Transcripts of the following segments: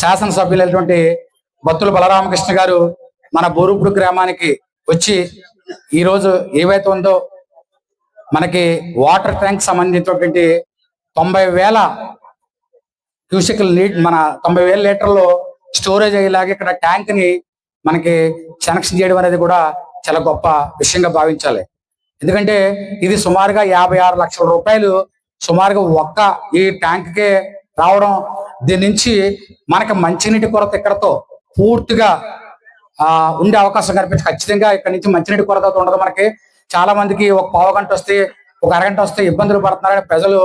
శాసనసభ్యులైనటువంటి బత్తుల బలరామకృష్ణ గారు మన బోరుపుడు గ్రామానికి వచ్చి ఈరోజు ఏవైతే ఉందో మనకి వాటర్ ట్యాంక్ సంబంధించినటువంటి తొంభై వేల క్యూసిక్ నీట్ మన తొంభై వేల లీటర్లు స్టోరేజ్ అయ్యేలాగా ఇక్కడ ట్యాంక్ని మనకి సెలక్షన్ చేయడం అనేది కూడా చాలా గొప్ప విషయంగా భావించాలి. ఎందుకంటే ఇది సుమారుగా యాభై ఆరు లక్షల రూపాయలు సుమారుగా ఒక్క ఈ ట్యాంక్కే రావడం దీని నుంచి మనకి మంచినీటి కొరత ఇక్కడతో పూర్తిగా ఆ ఉండే అవకాశం కనిపించి ఖచ్చితంగా ఇక్కడ నుంచి మంచినీటి కొరత ఉండదు మనకి. చాలా మందికి ఒక పావు గంట వస్తే ఒక అరగంట వస్తే ఇబ్బందులు పడుతున్నారని ప్రజలు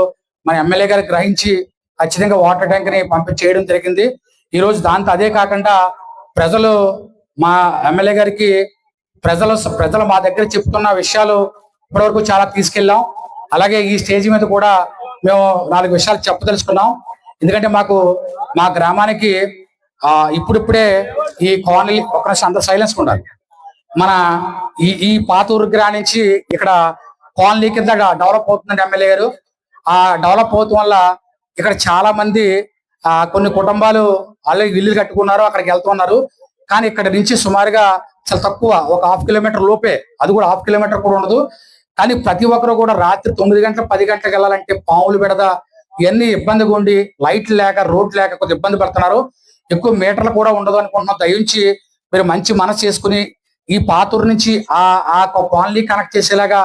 మన ఎమ్మెల్యే గారు గ్రహించి ఖచ్చితంగా వాటర్ ట్యాంక్ని పంపి చేయడం జరిగింది. ఈ రోజు దాంతో అదే కాకుండా ప్రజలు మా ఎమ్మెల్యే గారికి ప్రజలు ప్రజలు మా దగ్గర చెప్తున్న విషయాలు ఇప్పటివరకు చాలా తీసుకెళ్ళాం. అలాగే ఈ స్టేజ్ మీద కూడా మేము నాలుగు విషయాలు చెప్పదలుచుకున్నాం. ఎందుకంటే మాకు మా గ్రామానికి ఆ ఇప్పుడిప్పుడే ఈ కాలనీ ఒక అంత సైలెన్స్ ఉండాలి. మన ఈ ఈ పాతూరు గ్రా నుంచి ఇక్కడ కాలనీ కింద డెవలప్ అవుతుందండి ఎమ్మెల్యే గారు. ఆ డెవలప్ అవుతాం వల్ల ఇక్కడ చాలా మంది ఆ కొన్ని కుటుంబాలు అలాగే ఇల్లు కట్టుకున్నారు అక్కడికి వెళ్తున్నారు కానీ ఇక్కడ నుంచి సుమారుగా చాలా తక్కువ ఒక హాఫ్ కిలోమీటర్ లోపే అది కూడా హాఫ్ కిలోమీటర్ కూడా ఉండదు. కానీ ప్రతి ఒక్కరు కూడా రాత్రి తొమ్మిది గంటల పది గంటలకు వెళ్ళాలంటే పాములు పెడదా ఇవన్నీ ఇబ్బందిగా ఉండి లైట్లు లేక రోడ్ లేక కొద్దిగా ఇబ్బంది పడుతున్నారు. ఎక్కువ మీటర్లు కూడా ఉండదు అనుకుంటున్నాం. దయించి మీరు మంచి మనసు చేసుకుని ఈ పాతూరు నుంచి ఆ ఆ కాలనీ కనెక్ట్ చేసేలాగా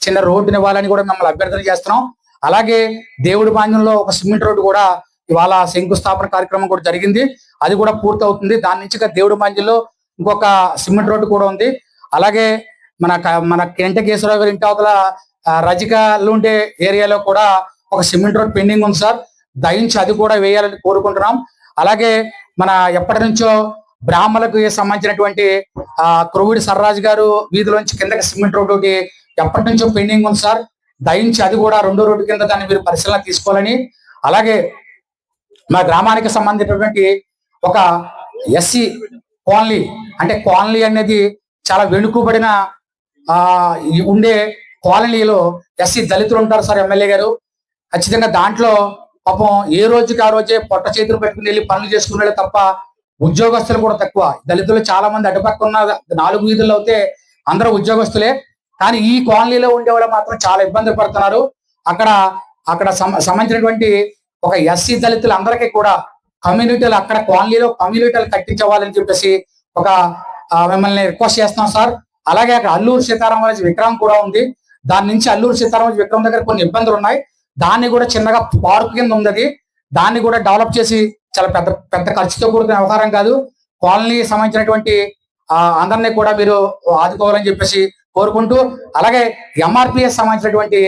చిన్న రోడ్డుని ఇవ్వాలని కూడా మిమ్మల్ని అభ్యర్థన చేస్తున్నాం. అలాగే దేవుడి మాన్యంలో ఒక సిమెంట్ రోడ్డు కూడా ఇవాళ శంకుస్థాపన కార్యక్రమం కూడా జరిగింది. అది కూడా పూర్తి అవుతుంది దాని నుంచి దేవుడి మాన్యంలో ఇంకొక సిమెంట్ రోడ్డు కూడా ఉంది. అలాగే మన మన కేశవరావు గారి ఇంటి అవతల రజికలు ఉండే ఏరియాలో కూడా ఒక సిమెంట్ రోడ్ పెండింగ్ ఉంది సార్. దయించి అది కూడా వేయాలని కోరుకుంటున్నాం. అలాగే మన ఎప్పటి నుంచో బ్రాహ్మణులకు సంబంధించినటువంటి ఆ క్రొవిడి సర్రాజు గారు వీధిలోంచి కిందకి సిమెంట్ రోడ్ ఒకటి ఎప్పటి నుంచో పెండింగ్ ఉంది సార్. దయించి అది కూడా రెండో రోడ్డు కింద దాన్ని మీరు పరిశీలన తీసుకోవాలని. అలాగే మా గ్రామానికి సంబంధించినటువంటి ఒక ఎస్సీ కాలనీ అంటే కాలనీ అనేది చాలా వెనుకబడిన ఆ ఉండే కాలనీలో ఎస్సీ దళితులు ఉంటారు సార్ ఎమ్మెల్యే గారు. ఖచ్చితంగా దాంట్లో పాపం ఏ రోజుకి ఆ రోజే పొట్ట చేతులు పెట్టుకుని వెళ్ళి పనులు చేసుకునే తప్ప ఉద్యోగస్తులు కూడా తక్కువ. దళితులు చాలా మంది అటుపక్క ఉన్న నాలుగు వీధుల్లో అయితే అందరూ ఉద్యోగస్తులే. కానీ ఈ కాలనీలో ఉండేవాళ్ళు మాత్రం చాలా ఇబ్బంది పడుతున్నారు. అక్కడ అక్కడ సంబంధించినటువంటి ఒక ఎస్సీ దళితులు అందరికీ కూడా కమ్యూనిటీలు అక్కడ కాలనీలో కమ్యూనిటీలు కట్టించవాలని చెప్పేసి ఒక మిమ్మల్ని రిక్వెస్ట్ చేస్తున్నాం సార్. అలాగే అక్కడ అల్లూరు సీతారామరాజు విక్రమ్ కూడా ఉంది. దాని నుంచి అల్లూరు సీతారామరాజు విక్రమ్ దగ్గర కొన్ని ఇబ్బందులు ఉన్నాయి. దాన్ని కూడా చిన్నగా పార్క్ కింద ఉంది దాన్ని కూడా డెవలప్ చేసి చాలా పెద్ద పెద్ద ఖర్చుతో కూడుకున్న వ్యవహారం కాదు. కాలనీ సంబంధించినటువంటి అందరినీ కూడా మీరు ఆదుకోవాలని చెప్పేసి కోరుకుంటూ అలాగే ఎంఆర్పిఎస్ సంబంధించినటువంటి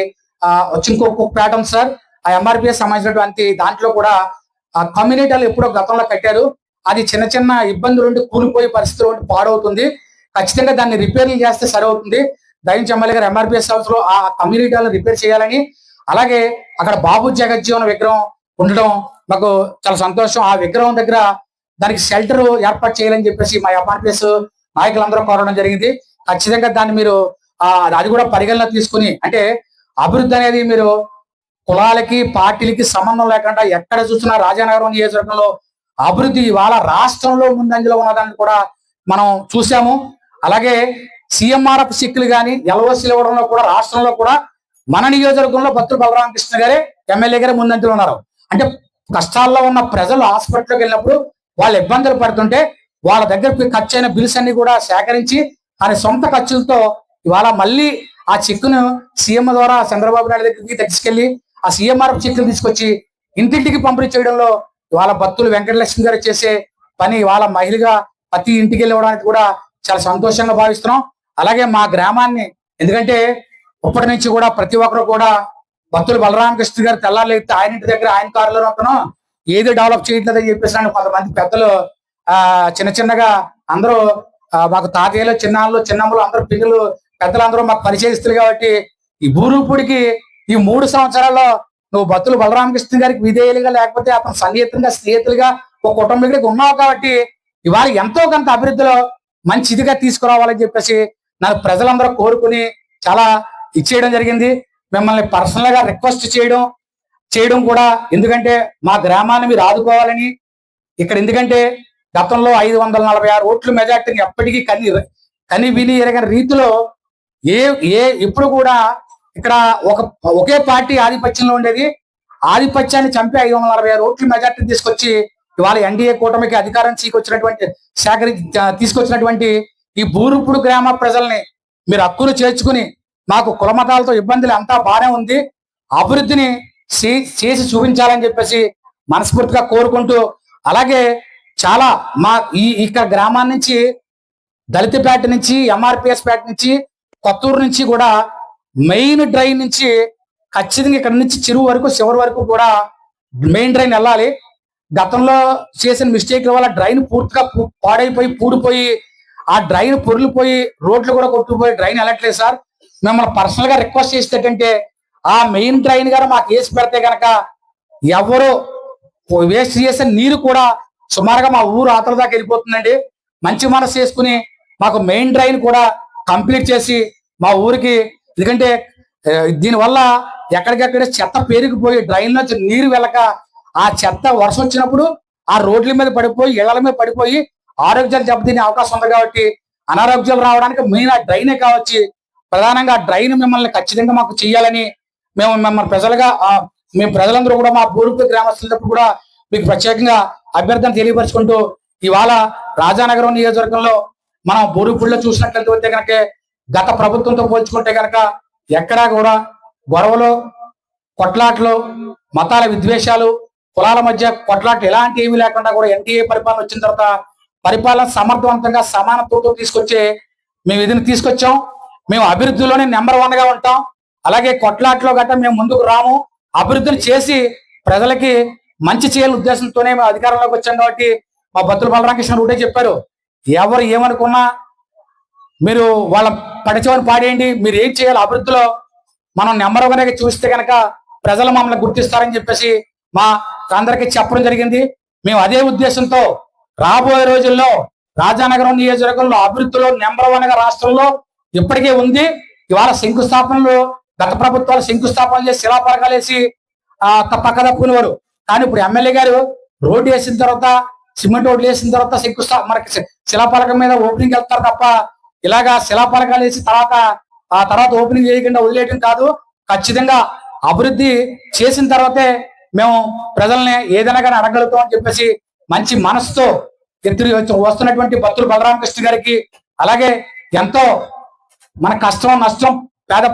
ఆ ఇంకొక ప్యాటర్న్ సార్ ఆ ఎంఆర్పిఎస్ సంబంధించినటువంటి దాంట్లో కూడా ఆ కమ్యూనిటీలు ఎప్పుడో గతంలో కట్టారు. అది చిన్న చిన్న ఇబ్బందులు ఉండి కూలిపోయే పరిస్థితులు ఉండి పాడవుతుంది. ఖచ్చితంగా దాన్ని రిపేర్లు చేస్తే సరవుతుంది దయించి ఎమ్మెల్యే గారు ఎంఆర్పిఎస్ హౌస్లో ఆ కమ్యూనిటీలను రిపేర్ చేయాలని అలాగే అక్కడ బాబు జగజ్జీవన విగ్రహం ఉండడం మాకు చాలా సంతోషం. ఆ విగ్రహం దగ్గర దానికి షెల్టర్ ఏర్పాటు చేయాలని చెప్పేసి మా అపార్ట్మెంట్స్ నాయకులందరూ కోరడం జరిగింది. ఖచ్చితంగా దాన్ని మీరు అది కూడా పరిగణన తీసుకుని అంటే అభివృద్ధి అనేది మీరు కులాలకి పార్టీలకి సంబంధం లేకుండా ఎక్కడ చూసినా రాజానగరం నియోజకవర్గంలో అభివృద్ధి ఇవాళ రాష్ట్రంలో ముందంజలో ఉన్నదాన్ని కూడా మనం చూసాము అలాగే సీఎంఆర్ఎఫ్ సిక్కులు కానీ ఎల్ఓసీలు ఇవ్వడంలో కూడా రాష్ట్రంలో కూడా మన నియోజకవర్గంలో భక్తులు బలరామకృష్ణ గారే ఎమ్మెల్యే గారే ముందంజలో ఉన్నారు. అంటే కష్టాల్లో ఉన్న ప్రజలు హాస్పిటల్కి వెళ్ళినప్పుడు వాళ్ళు ఇబ్బందులు పడుతుంటే వాళ్ళ దగ్గర ఖర్చు అయిన బిల్స్ అన్ని కూడా సేకరించి ఆయన సొంత ఖర్చులతో ఇవాళ మళ్ళీ ఆ చెక్కును సీఎం ద్వారా చంద్రబాబు నాయుడు దగ్గరికి తీసుకెళ్ళి ఆ సీఎంఆర్ చెక్కులు తీసుకొచ్చి ఇంటింటికి పంపిణీ చేయడంలో ఇవాళ భక్తులు వెంకటలక్ష్మి గారు చేసే పని ఇవాళ మహిళగా ప్రతి ఇంటికి వెళ్ళడానికి కూడా చాలా సంతోషంగా భావిస్తున్నాం. అలాగే మా గ్రామాన్ని ఎందుకంటే ఇప్పటి నుంచి కూడా ప్రతి ఒక్కరు కూడా భక్తులు బలరామకృష్ణ గారు తెల్లారలేస్తే ఆయన ఇంటి దగ్గర ఆయన కారులో అతను ఏది డెవలప్ చేయట్లేదని చెప్పేసి అని కొంతమంది పెద్దలు ఆ చిన్న చిన్నగా అందరూ మాకు తాతయ్యలు చిన్నాళ్ళు చిన్నమ్మలు అందరూ పిల్లలు పెద్దలందరూ మాకు పరిచయిస్తున్నారు కాబట్టి ఈ భూరూపుడికి ఈ మూడు సంవత్సరాల్లో నువ్వు భక్తులు బలరామకృష్ణ గారికి విధేయులుగా లేకపోతే అతను సన్నిహితంగా స్నేహితులుగా ఒక కుటుంబీకుడికి ఉన్నావు కాబట్టి ఇవాళ ఎంతో కొంత అభివృద్ధిలో మంచి ఇదిగా తీసుకురావాలని చెప్పేసి నాకు ప్రజలందరూ కోరుకుని చాలా ఇచ్చేయడం జరిగింది. మిమ్మల్ని పర్సనల్గా రిక్వెస్ట్ చేయడం చేయడం కూడా ఎందుకంటే మా గ్రామాన్ని మీరు ఆదుకోవాలని ఇక్కడ ఎందుకంటే గతంలో ఐదు వందల నలభై ఆరు ఓట్లు మెజార్టీని ఎప్పటికీ కని కని విని ఎరగని రీతిలో ఏ ఏ ఇప్పుడు కూడా ఇక్కడ ఒక ఒకే పార్టీ ఆధిపత్యంలో ఉండేది. ఆధిపత్యాన్ని చంపి ఐదు వందల నలభై ఆరు ఓట్లు మెజార్టీ తీసుకొచ్చి ఇవాళ ఎన్డీఏ కూటమికి అధికారం తీసుకొచ్చినటువంటి సేకరి తీసుకొచ్చినటువంటి ఈ బూరుపుడు గ్రామ ప్రజల్ని మీరు హక్కులు చేర్చుకుని మాకు కులమతాలతో ఇబ్బందులు అంతా బాగానే ఉంది. అభివృద్ధిని చేసి చూపించాలని చెప్పేసి మనస్ఫూర్తిగా కోరుకుంటూ అలాగే చాలా మా ఈ ఇక్కడ గ్రామాన్ని నుంచి దళితపేట నుంచి ఎంఆర్పిఎస్ పేట నుంచి కొత్తూరు నుంచి కూడా మెయిన్ డ్రైన్ నుంచి ఖచ్చితంగా ఇక్కడ నుంచి చిరువు వరకు చివరి వరకు కూడా మెయిన్ డ్రైన్ వెళ్ళాలి. గతంలో చేసిన మిస్టేక్ల వల్ల డ్రైన్ పూర్తిగా పాడైపోయి పూడిపోయి ఆ డ్రైన్ పొరిలిపోయి రోడ్లు కూడా కొట్టుకుపోయి డ్రైన్ వెళ్ళట్లేదు సార్. మిమ్మల్ని పర్సనల్గా రిక్వెస్ట్ చేసేటంటే ఆ మెయిన్ డ్రైన్ గారు మాకు వేసి పెడితే గనక ఎవరు వేస్ట్ చేసే నీరు కూడా సుమారుగా మా ఊరు ఆతల దాకా వెళ్ళిపోతుందండి. మంచి మనసు చేసుకుని మాకు మెయిన్ డ్రైన్ కూడా కంప్లీట్ చేసి మా ఊరికి ఎందుకంటే దీనివల్ల ఎక్కడికక్కడ చెత్త పేరుకుపోయి డ్రైన్ నీరు వెళ్ళక ఆ చెత్త వర్షం వచ్చినప్పుడు ఆ రోడ్ల మీద పడిపోయి ఇళ్ళ మీద పడిపోయి ఆరోగ్యాలు దెబ్బతినే అవకాశం ఉంది కాబట్టి అనారోగ్యాలు రావడానికి మెయిన్ ఆ డ్రైనే కావచ్చు. ప్రధానంగా డ్రైన్ మిమ్మల్ని ఖచ్చితంగా మాకు చేయాలని మేము మిమ్మల్ని ప్రజలుగా మేము ప్రజలందరూ కూడా మా బూరుపు గ్రామస్తులతో కూడా మీకు ప్రత్యేకంగా అభ్యర్థన తెలియపరుచుకుంటూ ఇవాళ రాజానగరం నియోజకవర్గంలో మనం బూరుపుల్లో చూసినట్లయితే కనుక గత ప్రభుత్వంతో పోల్చుకుంటే కనుక ఎక్కడా కూడా గొడవలు కొట్లాట్లు మతాల విద్వేషాలు కులాల మధ్య కొట్లాట్లు ఎలాంటి ఏమీ లేకుండా కూడా ఎన్టీఏ పరిపాలన వచ్చిన తర్వాత పరిపాలన సమర్థవంతంగా సమానత్వంతో తీసుకొచ్చే మేము ఇదిని తీసుకొచ్చాం. మేము అభివృద్ధిలోనే నెంబర్ వన్గా ఉంటాం. అలాగే కొట్లాట్లో గట్రా మేము ముందుకు రాము. అభివృద్ధిని చేసి ప్రజలకి మంచి చేయాలి ఉద్దేశంతోనే మేము అధికారంలోకి వచ్చాం కాబట్టి మా బతులు బలరామకృష్ణ ఒకటే చెప్పారు. ఎవరు ఏమనుకున్నా మీరు వాళ్ళ పడిచవని పాడేయండి. మీరు ఏం చేయాలి అభివృద్ధిలో మనం నెంబర్ వన్గా చూస్తే కనుక ప్రజలు మమ్మల్ని గుర్తిస్తారని చెప్పేసి మా అందరికీ చెప్పడం జరిగింది. మేము అదే ఉద్దేశంతో రాబోయే రోజుల్లో రాజానగరం నియోజకవర్గంలో అభివృద్ధిలో నెంబర్ వన్గా రాష్ట్రంలో ఇప్పటికే ఉంది. ఇవాళ శంకుస్థాపనలు గత ప్రభుత్వాలు శంకుస్థాపన చేసి శిలాపరకాలు వేసి తప్పక తప్పుకునేవారు కానీ ఇప్పుడు ఎమ్మెల్యే గారు రోడ్డు వేసిన తర్వాత సిమెంట్ రోడ్లు వేసిన తర్వాత శంకుస్థా మనకి శిలాపరకం శిలాపలకం మీద ఓపెనింగ్ వెళ్తారు తప్ప ఇలాగా శిలాపలకాలు వేసి తర్వాత ఆ తర్వాత ఓపెనింగ్ చేయకుండా వదిలేయడం కాదు. ఖచ్చితంగా అభివృద్ధి చేసిన తర్వాతే మేము ప్రజల్ని ఏదైనా కానీ అడగలుగుతాం అని చెప్పేసి మంచి మనసుతో ఎత్తులు వస్తున్నటువంటి భక్తులు బలరామకృష్ణ గారికి అలాగే ఎంతో మన కష్టం నష్టం పేద